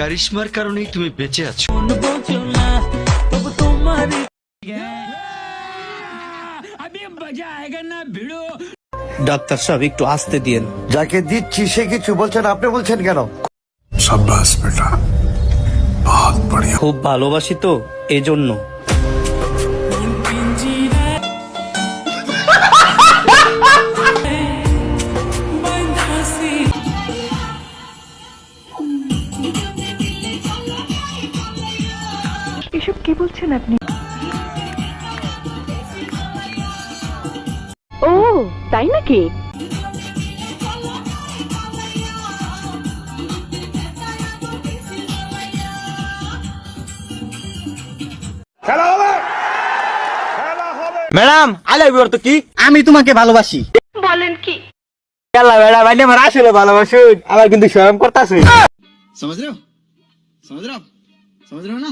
কারিশ্মার কারণেই তুমি বেঁচে আছো। ডাক্তার সাহেব একটু আসতে দিয়েন। যাকে দিচ্ছি সে কিছু বলছেন আপনি বলছেন কেন? সাব্বাস বেটা। খুব ভালোবাসি তো এজন্য। এসব কি বলছেন আপনি? ও তাই নাকি? ম্যাডাম আই লাভ তো কি? আমি তোমাকে ভালোবাসি। বলেন কি? খেলা ম্যাডাম আইনে আমার আসলে ভালোবাসুন আবার কিন্তু স্বয়ং করতেছে। না?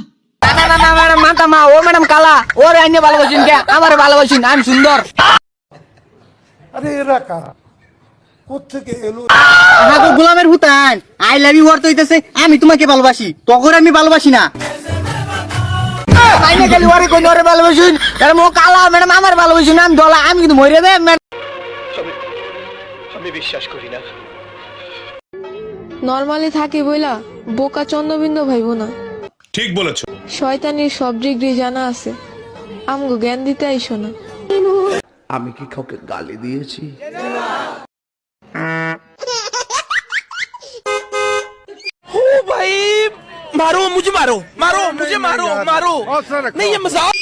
না না না ম্যাডাম মাথা মা ও ম্যাডাম কালা। ওর কে? আমার আমি সুন্দর। আরে আমি তোমাকে ভালোবাসি তখন আমি ভালোবাসি না। আমার আমি দলা আমি কিন্তু মরে বিশ্বাস করি না। নর্মালি থাকি বইলা বোকা চন্দ্রবিন্দু ভাইব না। ঠিক বলেছ। শয়তানির সব ডিগ্রি জানা আছে আমগো জ্ঞান দিতে আইসো না আমি কি কাউকে গালি দিয়েছি मारो मुझे मारो मारो मुझे मारो मारो नहीं ये मजाक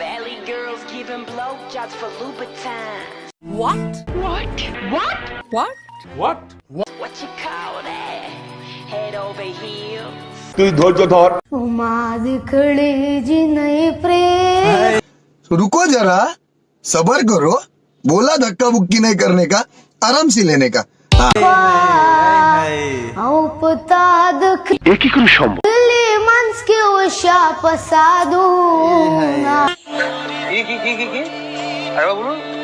Valley girls giving blowjobs for Louboutin. What? What? What? What? What? What? What you call that? Head over heels. तू धोर जो धोर। उमाद खड़े जी नए प्रेम रुको जरा सबर करो बोला धक्का बुक्की नहीं करने का आराम से लेने का हाँ,